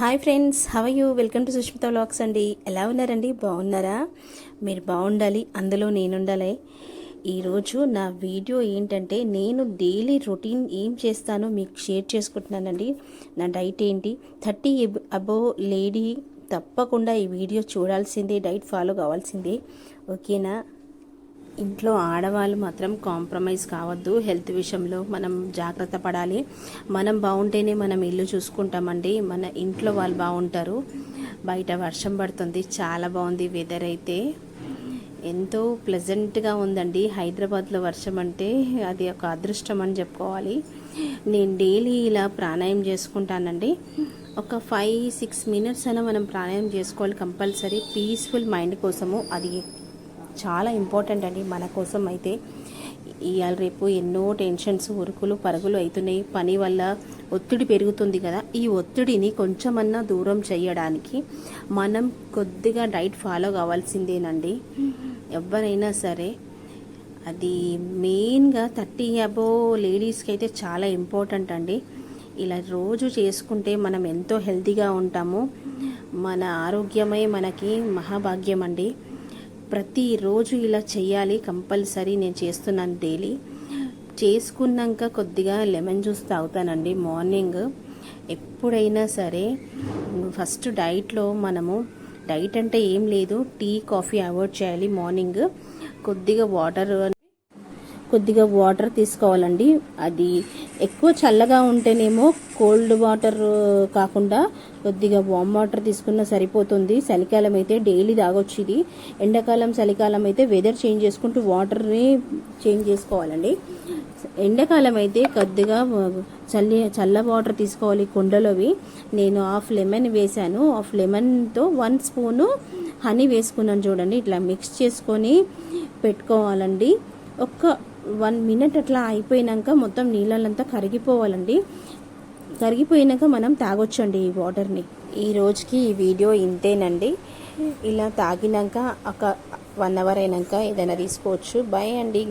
Hi friends how you welcome to Sushmita vlogs అండి. ఎలా ఉన్నారండి? బాగున్నారా? మీరు బాగుండాలి అందులో నేనుండాలి. ఈరోజు నా వీడియో ఏంటంటే నేను డైలీ రొటీన్ ఏం చేస్తానో మీకు షేర్ చేసుకుంటున్నానండి. నా డైట్ ఏంటి? థర్టీ అబో లేడీ తప్పకుండా ఈ వీడియో చూడాల్సిందే డైట్ ఫాలో కావాల్సిందే. ఓకేనా ఇంట్లో ఆడవాళ్ళు మాత్రం కాంప్రమైజ్ కావద్దు. హెల్త్ విషయంలో మనం జాగ్రత్త పడాలి. మనం బాగుంటేనే మనం ఇల్లు చూసుకుంటామండి. మన ఇంట్లో వాళ్ళు బాగుంటారు. బయట వర్షం పడుతుంది. చాలా బాగుంది వెదర్ అయితే. ఎంతో ప్లెజెంట్గా ఉందండి. హైదరాబాద్లో వర్షం అంటే అది ఒక అదృష్టం అని చెప్పుకోవాలి. నేను డైలీ ఇలా ప్రాణాయం చేసుకుంటానండి. ఒక ఫైవ్ సిక్స్ మినిట్స్ అయినా మనం ప్రాణాయం చేసుకోవాలి కంపల్సరీ. పీస్ఫుల్ మైండ్ కోసము. అది చాలా ఇంపార్టెంట్ అండి మన కోసం అయితే. ఇవాళ రేపు ఎన్నో టెన్షన్స్ ఉరుకులు పరుగులు అవుతున్నాయి పని వల్ల ఒత్తిడి పెరుగుతుంది కదా. ఈ ఒత్తిడిని కొంచెమన్నా దూరం చేయడానికి మనం కొద్దిగా డైట్ ఫాలో కావాల్సిందేనండి. ఎవరైనా సరే అది మెయిన్గా థర్టీ అబో లేడీస్కి అయితే చాలా ఇంపార్టెంట్ అండి. ఇలా రోజు చేసుకుంటే మనం ఎంతో హెల్తీగా ఉంటాము. మన ఆరోగ్యమే మనకి మహాభాగ్యం అండి. ప్రతిరోజు ఇలా చేయాలి కంపల్సరీ నేను చేస్తున్నాను డైలీ. చేసుకున్నాక కొద్దిగా లెమన్ జ్యూస్ తాగుతానండి మార్నింగ్. ఎప్పుడైనా సరే ఫస్ట్ డైట్లో మనము డైట్ అంటే ఏం లేదు టీ కాఫీ అవాయిడ్ చేయాలి మార్నింగ్. కొద్దిగా వాటర్ కొద్దిగా వాటర్ తీసుకోవాలండి. అది ఎక్కువ చల్లగా ఉంటేనేమో కోల్డ్ వాటర్ కాకుండా కొద్దిగా వామ్ వాటర్ తీసుకున్నా సరిపోతుంది. చలికాలం అయితే డైలీ తాగొచ్చు ఇది. ఎండాకాలం చలికాలం అయితే వెదర్ చేంజ్ చేసుకుంటూ వాటర్ని చేంజ్ చేసుకోవాలండి. ఎండాకాలం అయితే కొద్దిగా చల్లి చల్ల వాటర్ తీసుకోవాలి కుండలోవి. నేను హాఫ్ లెమన్ వేశాను. హాఫ్ లెమన్తో వన్ స్పూను హనీ వేసుకున్నాను చూడండి. ఇట్లా మిక్స్ చేసుకొని పెట్టుకోవాలండి. ఒక్క వన్ మినిట్ అట్లా అయిపోయినాక మొత్తం నీళ్ళంతా కరిగిపోవాలండి. కరిగిపోయినాక మనం తాగొచ్చండి ఈ వాటర్ని. ఈ రోజుకి ఈ వీడియో ఇంతేనండి. ఇలా తాగినాక ఒక వన్ అవర్ అయినాక ఏదైనా తీసుకోవచ్చు. బాయ్ అండి.